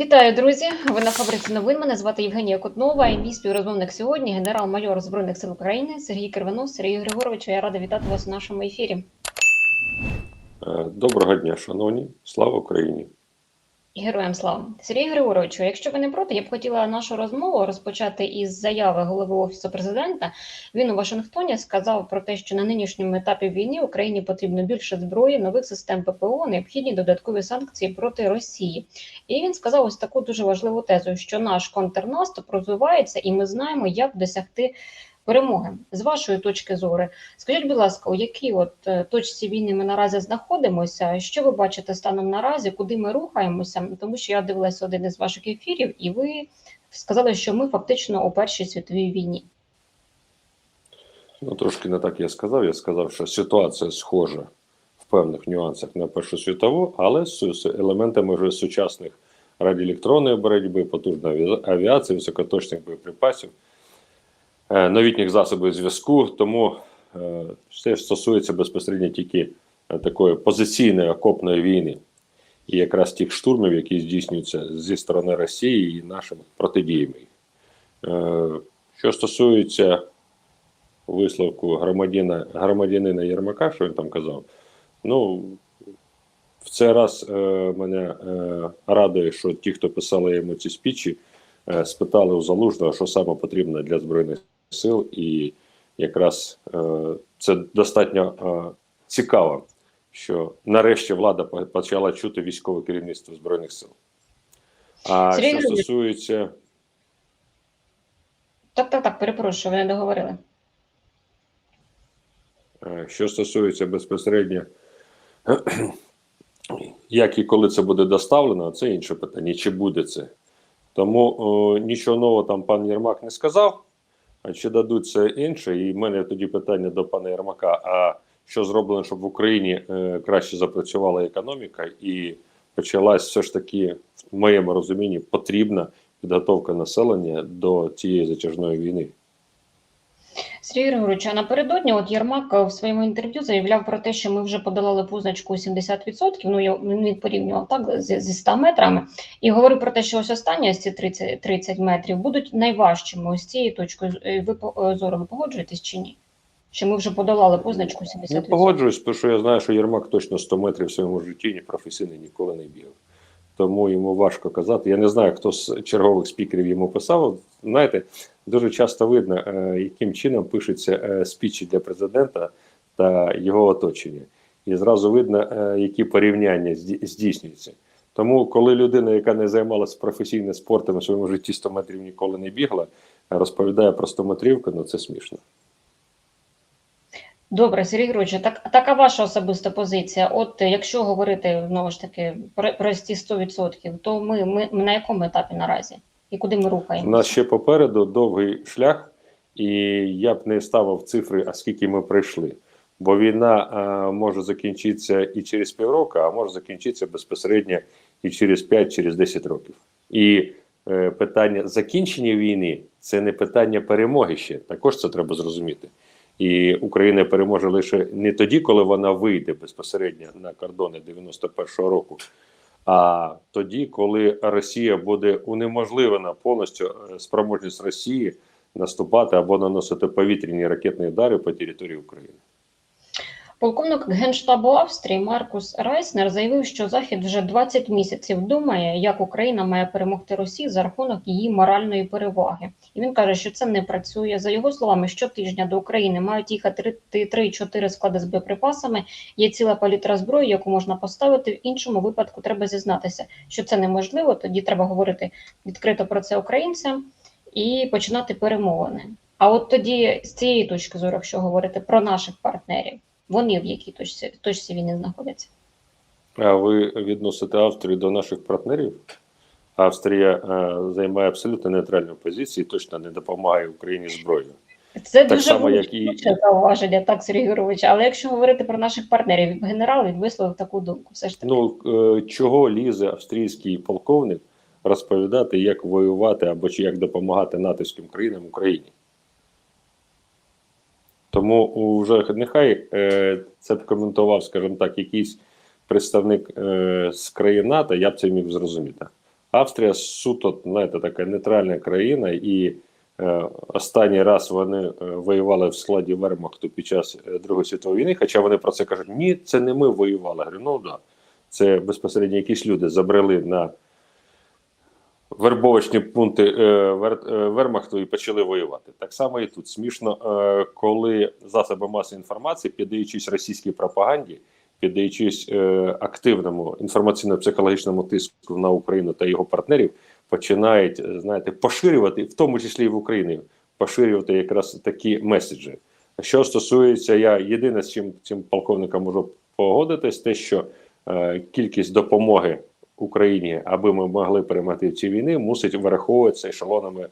Вітаю, друзі! Ви на фабриці новин. Мене звати Євгенія Котнова і мій співрозмовник сьогодні генерал-майор Збройних сил України Сергій Кривонос. Сергій Григорович, я рада вітати вас у нашому ефірі. Е, Доброго дня, шановні, слава Україні. Героям слава Сергій Григоровичу. Якщо ви не проти, я б хотіла нашу розмову розпочати із заяви голови офісу президента. Він у Вашингтоні сказав про те, що на нинішньому етапі війни Україні потрібно більше зброї, нових систем ППО, необхідні додаткові санкції проти Росії. І він сказав ось таку дуже важливу тезу, що наш контрнаступ розвивається, і ми знаємо, як досягти. Перемоги з вашої точки зору, скажіть, будь ласка, у якій от е, точці війни ми наразі знаходимося? Що ви бачите станом наразі, куди ми рухаємося? Тому що я дивилася один із ваших ефірів, і ви сказали, що ми фактично у першій світовій війні. Ну, трошки не так я сказав. Я сказав, що ситуація схожа в певних нюансах на Першу світову, але з, елементами вже сучасних радіоелектронної боротьби, потужної авіації, високоточних боєприпасів, новітніх засобів зв'язку. Тому е, все стосується безпосередньо тільки е, такої позиційної окопної війни. І якраз тих штурмів, які здійснюються зі сторони Росії і нашими протидіями. Е, Що стосується висновку громадянина, громадянина Єрмака, що він там казав. Ну, в цей раз е, мене е, радує, що ті, хто писали йому ці спічі, е, спитали у Залужного, що саме потрібно для Збройних сил, і якраз е, це достатньо е, цікаво, що нарешті влада почала чути військове керівництво Збройних сил. А Сергій що стосується. Так, так, так, перепрошую, ви не договорили. Е, Що стосується безпосередньо, як і коли це буде доставлено, це інше питання, чи буде це. Тому о, нічого нового там пан Єрмак не сказав, чи дадуть це інше. І в мене тоді питання до пана Єрмака: а що зроблено, щоб в Україні е, краще запрацювала економіка і почалась все ж таки, в моєму розумінні, потрібна підготовка населення до цієї затяжної війни. Сергій Григорович, а напередодні от Єрмак е, в своєму інтерв'ю заявляв про те, що ми вже подолали позначку 70%, ну я- він порівнював так зі, зі 100 метрами, і говорив про те, що ось останні ці 30, 30 метрів будуть найважчими ось цією точкою з- е, ви е, зору. Ви погоджуєтесь чи ні? Що ми вже подолали позначку 70%? Я погоджуюсь, тому що я знаю, що Єрмак точно 100 метрів в своєму житті ні професійний ніколи не бігав. Тому йому важко казати. Я не знаю, хто з чергових спікерів йому писав. Знаєте, дуже часто видно, е, яким чином пишуться е, спічі для президента та його оточення. І зразу видно, е, які порівняння зді- здійснюються. Тому, коли людина, яка не займалася професійним спортом у своєму житті 100 метрів ніколи не бігла, розповідає про 100 метрівку, ну це смішно. Добре, Сергій Григорович, так, така ваша особиста позиція. От е, якщо говорити знову ж таки про, про ці 100%, то ми, ми, на якому етапі наразі? І куди ми У нас ще попереду довгий шлях, і я б не ставив цифри, а скільки ми пройшли. Бо війна а, може закінчитися і через півроку, а може закінчитися безпосередньо і через 5, через 10 років. І е, питання закінчення війни це не питання перемоги ще. Також це треба зрозуміти. І Україна переможе лише не тоді, коли вона вийде безпосередньо на кордони 91-го року, а тоді, коли Росія буде унеможливлена повністю е, спроможність Росії наступати або наносити повітряні ракетні удари по території України. Полковник Генштабу Австрії Маркус Райснер заявив, що Захід вже 20 місяців думає, як Україна має перемогти Росію за рахунок її моральної переваги. І він каже, що це не працює. За його словами, щотижня до України мають їхати 3-4 склади з боєприпасами. Є ціла палітра зброї, яку можна поставити. В іншому випадку треба зізнатися, що це неможливо. Тоді треба говорити відкрито про це українцям і починати перемовини. А от тоді з цієї точки зору, якщо говорити про наших партнерів. Вони в якій точці, точці війни знаходяться? А ви відносите Австрію до наших партнерів? Австрія е, займає абсолютно нейтральну позицію і точно не допомагає Україні зброєю. Це Так дуже само, як і- зауваження, так, Сергій Герович. Але якщо говорити про наших партнерів, генерал він висловив таку думку. Все ж таки. Ну е, чого лізе австрійський полковник розповідати, як воювати або чи як допомагати натовським країнам Україні? Тому вже нехай е, це б коментував, скажімо так, якийсь представник е, з країн НАТО, я б це міг зрозуміти. Австрія суто, знаєте, така нейтральна країна, і е, останній раз вони е, воювали в складі Вермахту під час е, Другої світової війни. Хоча вони про це кажуть: ні, це не ми воювали. Я говорю, ну да, це безпосередньо якісь люди забрели на вербовочні пункти е, е, Вермахту і почали воювати. Так само і тут смішно, е, коли засоби масової інформації, піддаючись російській пропаганді, піддаючись активному інформаційно-психологічному тиску на Україну та його партнерів, починають знаєте, поширювати, в тому числі і в Україні, поширювати якраз такі меседжі. Що стосується, я єдине з чим цим полковником можу погодитись, те, що е, кількість допомоги Україні, аби ми могли перемогти ці війни, мусить враховуватися ешелонами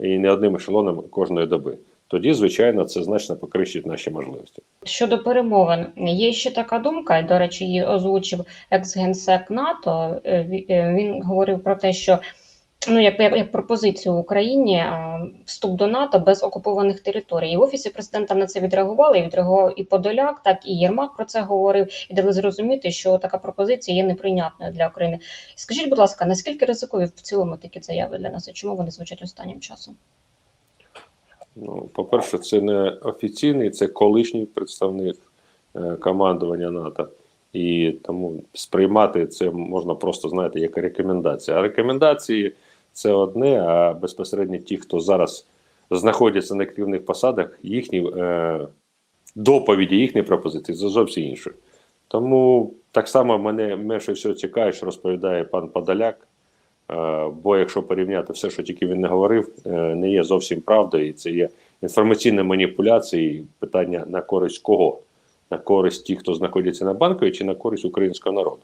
і не одним ешелоном кожної доби. Тоді, звичайно, це значно покращить наші можливості. Щодо перемовин, є ще така думка, і, до речі, її озвучив екс-генсек НАТО. Е, е, Він говорив про те, що ну як, як, як пропозицію Україні вступ до НАТО без окупованих територій. І в офісі президента на це відреагували. І відреагував і Подоляк, так і Єрмак про це говорив, і дали зрозуміти, що така пропозиція є неприйнятною для України. Скажіть, будь ласка, наскільки ризикові в цілому такі заяви для нас? І чому вони звучать останнім часом? Ну, по-перше, це не офіційний, це колишній представник е, командування НАТО. І тому сприймати це можна просто знаєте як рекомендація. А рекомендації це одне, а безпосередньо ті, хто зараз знаходяться на керівних посадах, їхні е, доповіді, їхні пропозиції це зовсім інше. Тому так само мене менше всього цікавить, що розповідає пан Подоляк. Е, Бо якщо порівняти все, що тільки він не говорив, е, не є зовсім правдою, і це є інформаційні маніпуляції, питання на користь кого? На користь тих, хто знаходиться на банковій, чи на користь українського народу?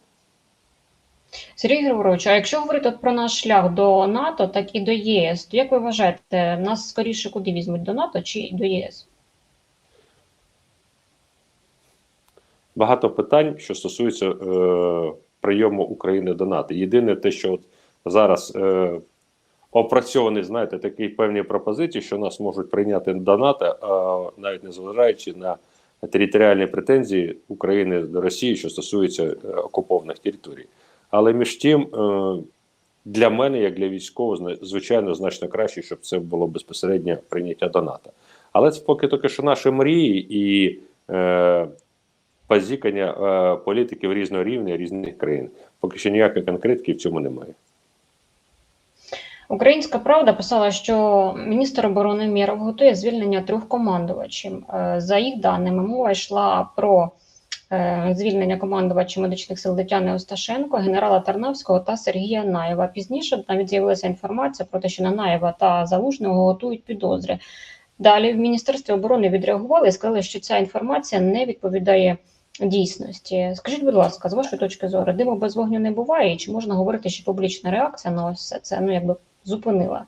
Сергій Григорович, а якщо говорити от про наш шлях до НАТО, так і до ЄС, то як ви вважаєте, нас скоріше куди візьмуть до НАТО чи до ЄС? Багато питань, що стосуються е, прийому України до НАТО. Єдине те, що от зараз е, опрацьовані, знаєте, такі певні пропозиції, що нас можуть прийняти до НАТО, е, навіть незважаючи на територіальні претензії України до Росії, що стосується е, окупованих територій. Але між тим, е, для мене, як для військового, звичайно, значно краще, щоб це було безпосередньо прийняття до НАТО. Але це поки тільки що наші мрії і е, позікання е, політиків різного рівня різних країн. Поки що ніякої конкретики в цьому немає. Українська правда писала, що міністр оборони Мєров готує звільнення трьох командувачів. Е, За їх даними, мова йшла про звільнення командувачів медичних сил Тетяни Осташенко, генерала Тарнавського та Сергія Наєва. Пізніше навіть з'явилася інформація про те, що на Наєва та Залужного готують підозри. Далі в Міністерстві оборони відреагували і сказали, що ця інформація не відповідає дійсності. Скажіть, будь ласка, з вашої точки зору, диму без вогню не буває, і чи можна говорити, що публічна реакція на ось все це ну якби зупинила?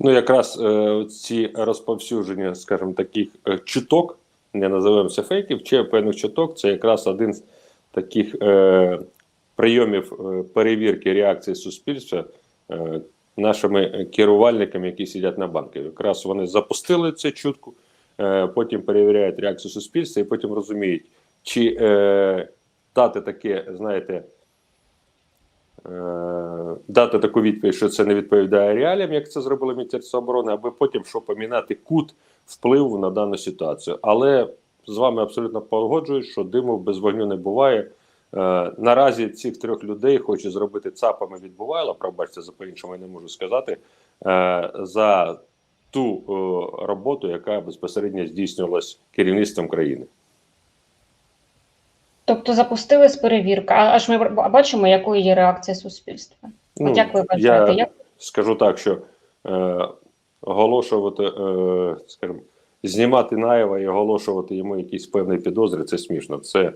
Ну, якраз е, ці розповсюдження, скажімо, таких е, чуток, не називаємо це фейків, чи певних чуток, це якраз один з таких е, прийомів е, перевірки реакції суспільства е, нашими керувальниками, які сидять на банку. Якраз вони запустили цю чутку, е, потім перевіряють реакцію суспільства і потім розуміють, чи е, дати таке, знаєте, е, дати таку відповідь, що це не відповідає реаліям, як це зробило Міністерство оборони, аби потім що поміняти кут впливу на дану ситуацію. Але з вами абсолютно погоджуюсь, що диму без вогню не буває. Е, наразі цих трьох людей хочу зробити ЦАПами відбувало, пробачте, за по-іншому я не можу сказати, е, за ту е, роботу, яка безпосередньо здійснювалась керівництвом країни. Тобто запустили з перевірки, а аж ми бачимо, якою є реакція суспільства. От як ви Ну, я як скажу так, що е, оголошувати, е, скажімо, знімати Наєва і оголошувати йому якісь певні підозри, це смішно. Це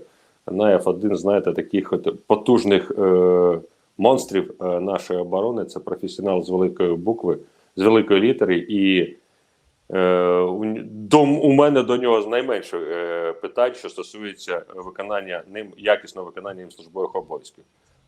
Наєв один, знаєте, таких от потужних е, монстрів е, нашої оборони. Це професіонал з великої букви, з великої літери. І до, у мене до нього найменше питань, що стосується виконання ним якісного виконання їм службових обов'язків.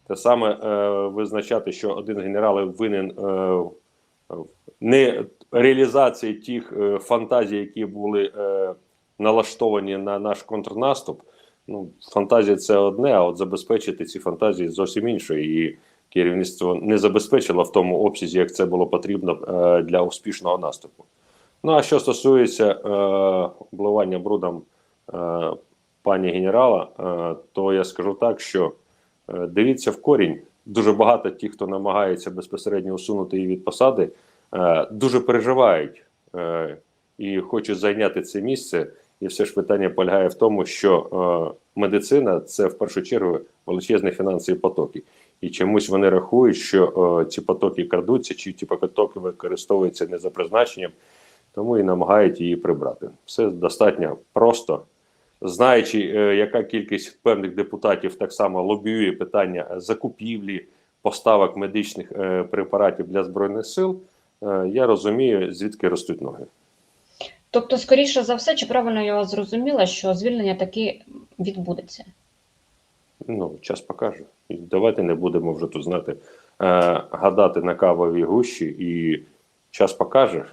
Те саме е, визначати, що один генерал винен е, не реалізації тих е, фантазій, які були е, налаштовані на наш контрнаступ. Ну, фантазія це одне, а от забезпечити ці фантазії зовсім інше. І керівництво не забезпечило в тому обсязі, як це було потрібно е, для успішного наступу. Ну а що стосується е, обливання брудом пані генерала, то я скажу так, що дивіться в корінь. Дуже багато тих, хто намагається безпосередньо усунути її від посади, дуже переживають е, і хочуть зайняти це місце. І все ж питання полягає в тому, що е, медицина це в першу чергу величезні фінансові потоки. І чомусь вони рахують, що е, ці потоки крадуться, чи ці потоки використовуються не за призначенням, тому і намагають її прибрати. Все достатньо просто. Знаючи, е, яка кількість певних депутатів так само лобіює питання закупівлі поставок медичних е, препаратів для збройних сил, е, я розумію, звідки ростуть ноги. Тобто, скоріше за все, чи правильно я вас зрозуміла, що звільнення таки відбудеться? Ну, час покаже. І давайте не будемо вже тут знати, е, гадати на кавовій гущі, і час покаже.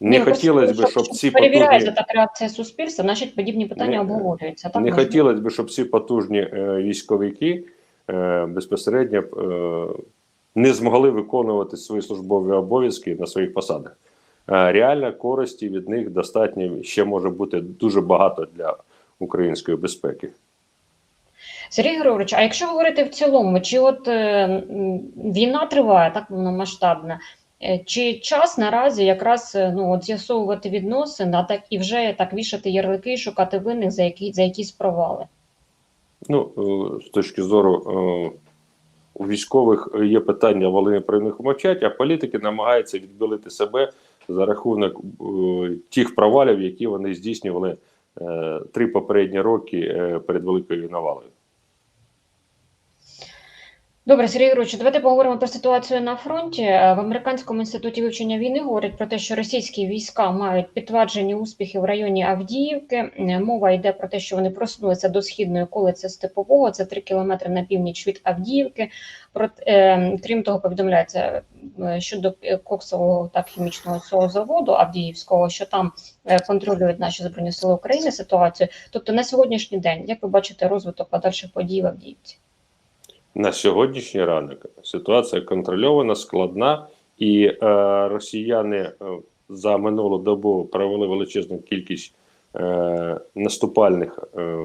Не Ні, хотілося б, щоб ці перевіряється потужні, так реакція суспільства, значить подібні питання Не- обговорюються. Так не можна? хотілося б, щоб ці потужні е, військовики е, безпосередньо е, не змогли виконувати свої службові обов'язки на своїх посадах. Е, реальна користі від них достатньо ще може бути дуже багато для української безпеки. Сергій Григорович, а якщо говорити в цілому, чи от е, війна триває так повномасштабна, е, чи час наразі якраз е, ну от з'ясовувати відносини, а так і вже так вішати ярлики, і шукати винних за які за якісь провали? Ну, з точки зору у військових є питання, вони про них мовчать, а політики намагаються відбилити себе за рахунок е, тих провалів, які вони здійснювали е, три попередні роки е, перед великою навалою. Добре, Сергій Григорович, давайте поговоримо про ситуацію на фронті. Е, В американському інституті вивчення війни говорять про те, що російські війська мають підтверджені успіхи в районі Авдіївки. Е, Мова йде про те, що вони просунулися до східної околиці Степового, це 3 кілометри на північ від Авдіївки. Е, крім того, повідомляється щодо коксового та хімічного цього заводу Авдіївського, що там контролюють наші збройні сили України ситуацію. Тобто на сьогоднішній день, як ви бачите, розвиток подальших подій в Авдіївці? На сьогоднішній ранок. Ситуація контрольована, складна, і е, росіяни е, за минулу добу провели величезну кількість е, наступальних е,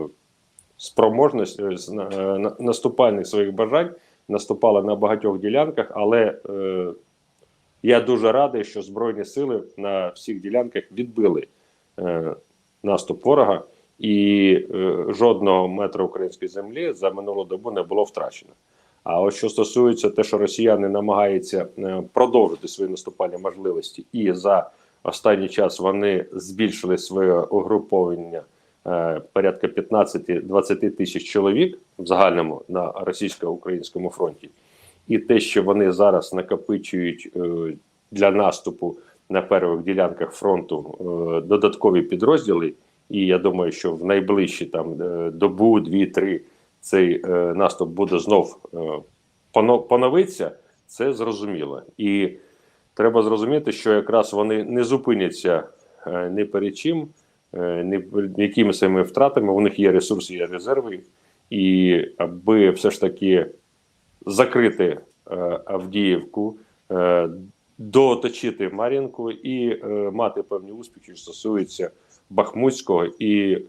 спроможностей, е, е, на- наступальних своїх бажань, наступали на багатьох ділянках, але е, я дуже радий, що Збройні сили на всіх ділянках відбили е, наступ ворога, і е, жодного метра української землі за минулу добу не було втрачено. А от що стосується те, що росіяни намагаються е, продовжити свої наступальні можливості, і за останній час вони збільшили своє угруповання е, порядка 15-20 тисяч чоловік в загальному на російсько-українському фронті, і те, що вони зараз накопичують для наступу на первих ділянках фронту додаткові підрозділи. І я думаю, що в найближчі там е, добу, дві-три цей е, наступ буде знов е, поно- це зрозуміло. І треба зрозуміти, що якраз вони не зупиняться ні перед чим, ні якими своїми втратами. У них є ресурси, є резерви, і аби все ж таки закрити Авдіївку, дооточити Мар'їнку і е, мати певні успіхи, що стосуються Бахмутського і е,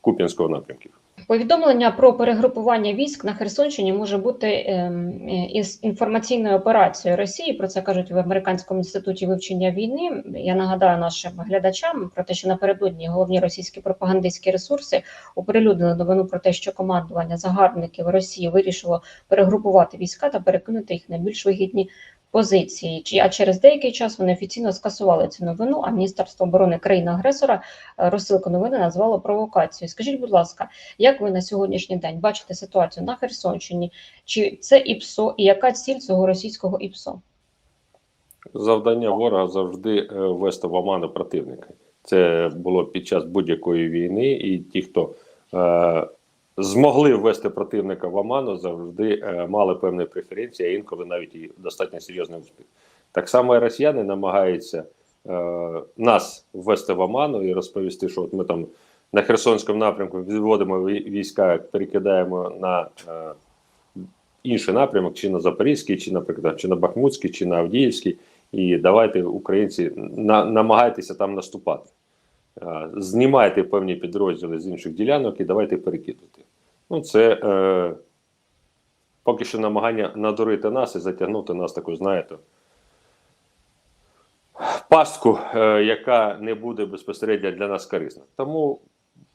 Куп'янського напрямків. Повідомлення про перегрупування військ на Херсонщині може бути ем, е, із інформаційною операцією Росії. Про це кажуть в американському інституті вивчення війни. Я нагадаю нашим глядачам про те, що напередодні головні російські пропагандистські ресурси оприлюднили новину про те, що командування загарбників Росії вирішило перегрупувати війська та перекинути їх на більш вигідні позиції. А через деякий час вони офіційно скасували цю новину. А Міністерство оборони країни-агресора е, розсилку новини назвало провокацією. Скажіть, будь ласка. Як ви на сьогоднішній день бачите ситуацію на Херсонщині? Чи це ІПСО і яка ціль цього російського ІПСО? Завдання ворога завжди е, ввести в оману противника. Це було під час будь-якої війни, і ті, хто е, змогли ввести противника в оману, завжди е, мали певні преференції, а інколи навіть і достатньо серйозний успіх. Так само і росіяни намагаються е, нас ввести в оману і розповісти, що от ми там на Херсонському напрямку відводимо вій- війська, перекидаємо на е, інший напрямок, чи на Запорізький, чи, наприклад, чи на Бахмутський, чи на Авдіївський. І давайте, українці, на, намагайтеся там наступати. Е, Знімайте певні підрозділи з інших ділянок і давайте перекидувати. Ну, це е, поки що намагання надурити нас і затягнути нас таку, знаєте, пастку, е, яка не буде безпосередньо для нас корисна. Тому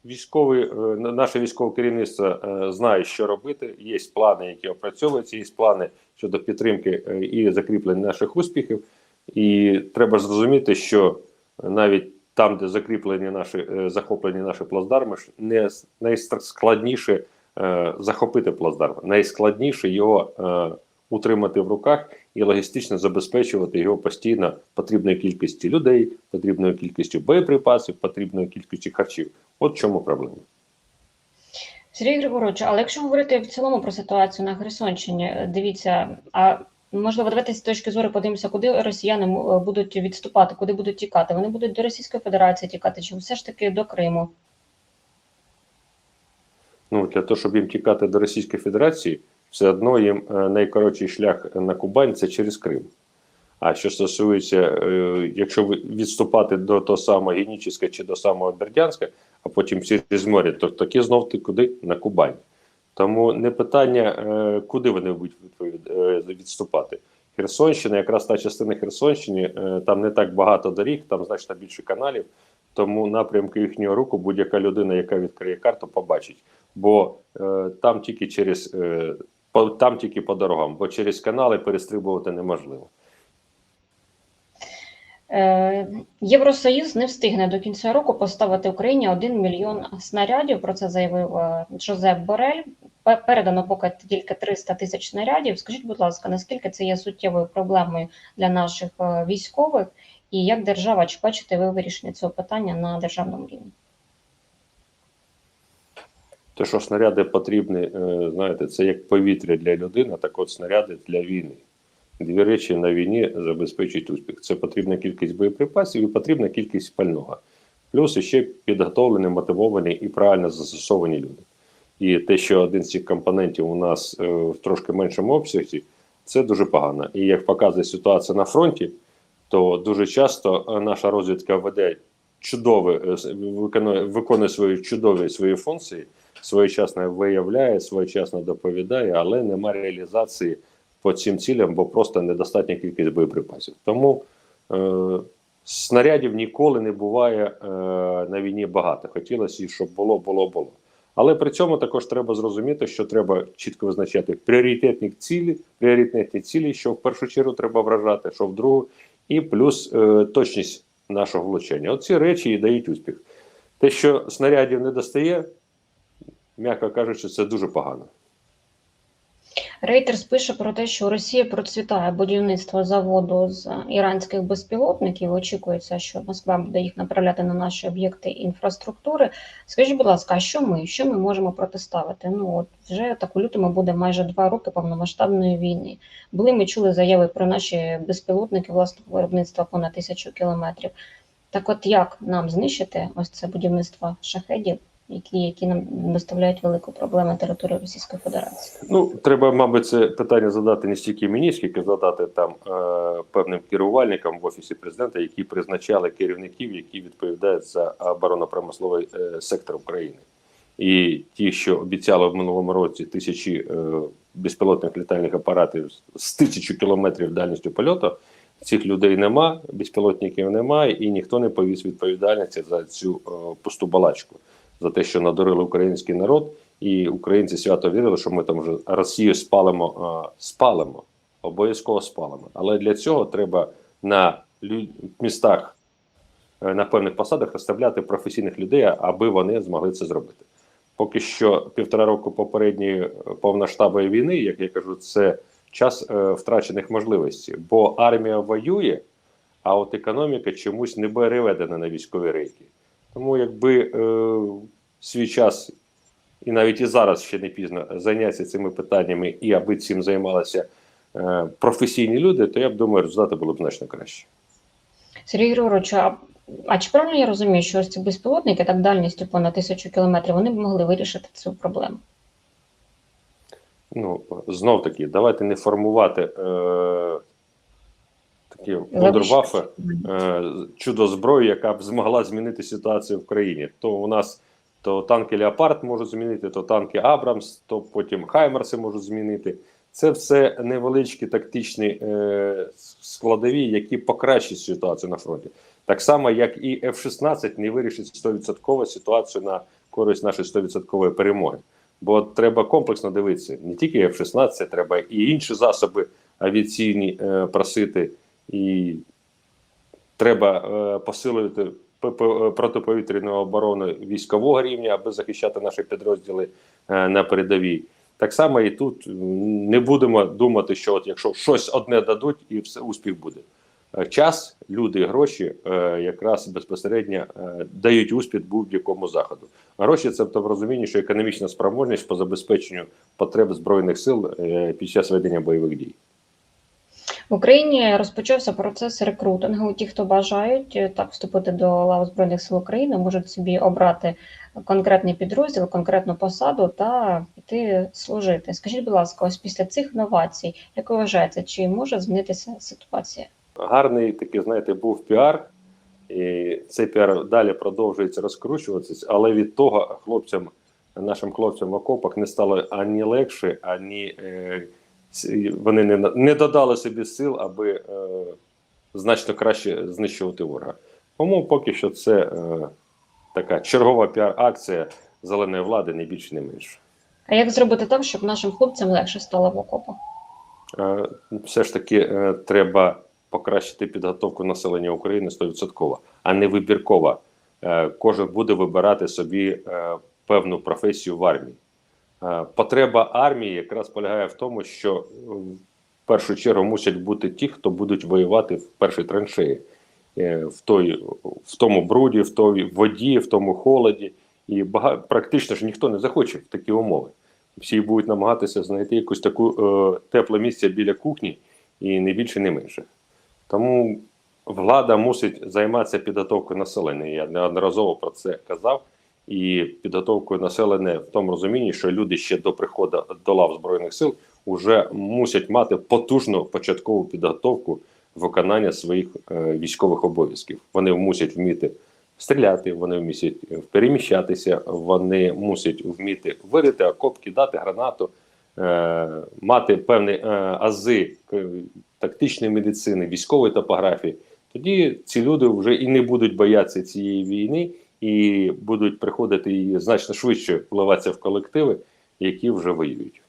військові, е, наше військове керівництво е, знає, що робити. Є плани, які опрацьовуються, є плани щодо підтримки е, і закріплення наших успіхів. І треба зрозуміти, що навіть там, де закріплені наші е, захоплені наші плацдарми, не найскладніше е, захопити плацдарм. Найскладніше його е, утримати в руках і логістично забезпечувати його постійно потрібною кількістю людей, потрібною кількістю боєприпасів, потрібною кількістю харчів. От в чому проблема. Сергій Григорович, але якщо говорити в цілому про ситуацію на Херсонщині, дивіться, а можливо, давайте з точки зору подивимося, куди росіяни е, будуть відступати, куди будуть тікати. Вони будуть до Російської Федерації тікати, чи все ж таки до Криму? Ну для того, щоб їм тікати до Російської Федерації, все одно їм е, найкоротший шлях на Кубань це через Крим. А що стосується, е, якщо відступати до того самого Генічеська чи до самого Бердянська, а потім через море, то такі знов ти куди? На Кубань. Тому не питання, е, куди вони будуть е, відступати. Херсонщина, якраз та частина Херсонщини, е, там не так багато доріг, там значно більше каналів. Тому напрямки їхнього руху будь-яка людина, яка відкриє карту, побачить. Бо е, там тільки через е, по, там тільки по дорогам, бо через канали перестрибувати неможливо. Е, Євросоюз не встигне до кінця року поставити Україні 1 мільйон снарядів. Про це заявив е, Жозеп Борель. Передано поки тільки 300 тисяч снарядів. Скажіть, будь ласка, наскільки це є суттєвою проблемою для наших е, військових, і як держава чи бачите ви вирішення цього питання на державному рівні? Те, що снаряди потрібні, знаєте, це як повітря для людини, так от снаряди для війни. Дві речі на війні забезпечують успіх. Це потрібна кількість боєприпасів і потрібна кількість пального. Плюс ще підготовлені, мотивовані і правильно застосовані люди. І те, що один з цих компонентів у нас е, в трошки меншому обсязі, це дуже погано. І як показує ситуація на фронті, то дуже часто е, наша розвідка веде чудове, е, виконує, виконує свої чудові свої функції, своєчасно виявляє, своєчасно доповідає, але нема реалізації по цим цілям, бо просто недостатня кількість боєприпасів. Тому е, снарядів ніколи не буває е, на війні багато. Хотілося, і щоб було, було, було. Але при цьому також треба зрозуміти, що треба чітко визначати пріоритетні цілі, пріоритетні цілі, що в першу чергу треба вражати, що в другу, і плюс е, точність нашого влучання. Оці речі і дають успіх. Те, що снарядів не достає, м'яко кажучи, це дуже погано. Рейтерс пише про те, що у Росії процвітає будівництво заводу з іранських безпілотників. Очікується, що Москва буде їх направляти на наші об'єкти інфраструктури. Скажіть, будь ласка, а що ми? Що ми можемо протиставити? Ну от вже так у лютому буде майже два роки повномасштабної війни. Були ми чули заяви про наші безпілотники власного виробництва понад тисячу кілометрів. Так, от як нам знищити ось це будівництво шахедів, які, які нам доставляють велику проблему території Російської Федерації? Ну, треба, мабуть, це питання задати не стільки мені, скільки задати там е, певним керувальникам в офісі президента, які призначали керівників, які відповідають за оборонно-промисловий е, сектор України. І ті, що обіцяли в минулому році тисячі е, безпілотних літальних апаратів з тисячу кілометрів дальністю польоту, цих людей нема, безпілотників немає, і ніхто не повіс відповідальності за цю е, пусту балачку, за те, що надурили український народ, і українці свято вірили, що ми там вже Росію спалимо, спалимо, обов'язково спалимо. Але для цього треба на містах, е, на певних посадах розставляти професійних людей, аби вони змогли це зробити. Поки що півтора року попередньої е, повноштабної війни, як я кажу, це час е, втрачених можливостей, бо армія воює, а от економіка чомусь не переведена на військові рейки. Тому якби е, свій час, і навіть і зараз ще не пізно зайнятися цими питаннями, і аби цим займалися е, професійні люди, то я б думаю, результати були б значно краще. Сергій Григорович, а, а чи правильно я розумію, що ось ці безпілотники так дальністю понад тисячу кілометрів вони б могли вирішити цю проблему? ну, знов таки, давайте не формувати е, такі вундервафи, е, чудо зброї, яка б змогла змінити ситуацію в країні. То у нас то танки Леопард можуть змінити, то танки Абрамс, то потім Хаймерси можуть змінити. Це все невеличкі тактичні е, складові, які покращать ситуацію на фронті. Так само, як і F-16 не вирішить 100% ситуацію на користь нашої 100% перемоги. Бо треба комплексно дивитися. Не тільки F-16, треба і інші засоби авіаційні е, просити, і треба е, посилити п- п- протиповітряну оборону військового рівня, аби захищати наші підрозділи е, на передовій. Так само і тут не будемо думати, що от якщо щось одне дадуть, і все успіх буде. Е, Час, люди, гроші е, якраз безпосередньо е, дають успіх будь-якому заходу. Гроші це в розумінні, що економічна спроможність по забезпеченню потреб збройних сил е, під час ведення бойових дій. В Україні розпочався процес рекрутингу. Ті, хто бажають е, так вступити до лав збройних сил України, можуть собі обрати конкретний підрозділ, конкретну посаду та піти служити. Скажіть, будь ласка, ось після цих новацій, як ви вважаєте, чи може змінитися ситуація? гарний такий, знаєте, був піар, і цей піар далі продовжується розкручуватися, але від того хлопцям, нашим хлопцям в окопах не стало ані легше, ані е, вони не, не додали собі сил, аби е, значно краще знищувати ворога. Тому поки що це е, така чергова піар-акція зеленої влади, не більше, не менше. А як зробити так, щоб нашим хлопцям легше стало в окопах? Е, все ж таки е, треба покращити підготовку населення України 100%, а не вибірково. Е, Кожен буде вибирати собі е, певну професію в армії. Е, Потреба армії якраз полягає в тому, що е, в першу чергу мусять бути ті, хто будуть воювати в першій траншеї, Е, в, той, в тому бруді, в той воді, в тому холоді. І бага... практично ж ніхто не захоче в такі умови всі будуть намагатися знайти якусь таку е, тепле місце біля кухні, і не більше, не менше. Тому влада мусить займатися підготовкою населення. Я неодноразово про це казав. І підготовкою населення в тому розумінні, що люди ще до приходу до лав Збройних сил вже мусять мати потужну початкову підготовку виконання своїх е, військових обов'язків. Вони мусять вміти стріляти, вони мусять переміщатися, вони мусять вміти вирити окоп, кидати гранату, е, мати певні е, ази тактичної медицини, військової топографії. Тоді ці люди вже і не будуть боятися цієї війни, і будуть приходити і значно швидше вливатися в колективи, які вже воюють.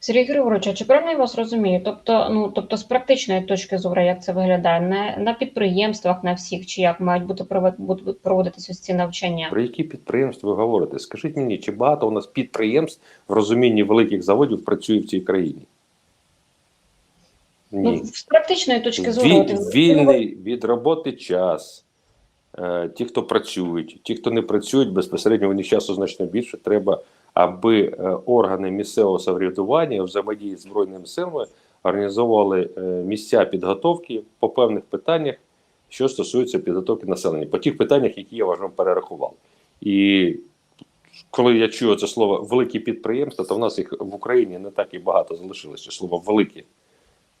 Сергій Григорович, а чи правильно я вас розумію? Тобто, ну тобто, з практичної точки зору, як це виглядає, не на підприємствах, на всіх, чи як мають бути будуть проводитися ось ці навчання? Про які підприємства ви говорите? Скажіть мені, чи багато у нас підприємств в розумінні великих заводів працює в цій країні? Ну, з практичної точки зору, Віль, вільний від роботи час. Е, ті, хто працюють, ті, хто не працюють, безпосередньо них часу значно більше. Треба, аби е, органи місцевого самоврядування взаємодії з збройними силами організовували е, місця підготовки по певних питаннях, що стосується підготовки населення, по тих питаннях, які я вам перерахував. І коли я чую це слово великі підприємства, то в нас їх в Україні не так і багато залишилося. Слово великі.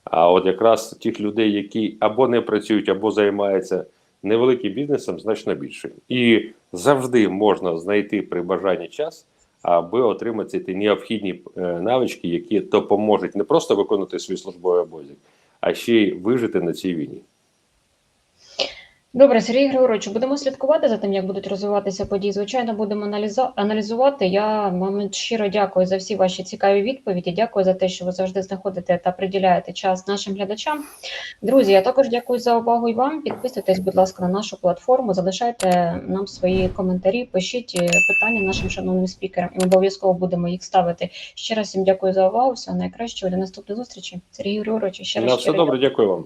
А от якраз тих людей, які або не працюють, або займаються невеликим бізнесом, значно більше. І завжди можна знайти при бажанні час, аби отримати ті необхідні е, навички, які допоможуть не просто виконати свій службовий обов'язок, а ще й вижити на цій війні. Добре, Сергій Григорович, будемо слідкувати за тим, як будуть розвиватися події. Звичайно, будемо аналізувати. Я вам щиро дякую за всі ваші цікаві відповіді. Дякую за те, що ви завжди знаходите та приділяєте час нашим глядачам. Друзі, я також дякую за увагу і вам. Підписуйтесь, будь ласка, на нашу платформу, залишайте нам свої коментарі, пишіть е, питання нашим шановним спікерам. Ми обов'язково будемо їх ставити. Ще раз всім дякую за увагу. Всього найкращого до наступної зустрічі. Сергій Григорович, ще раз На все добре, дякую вам.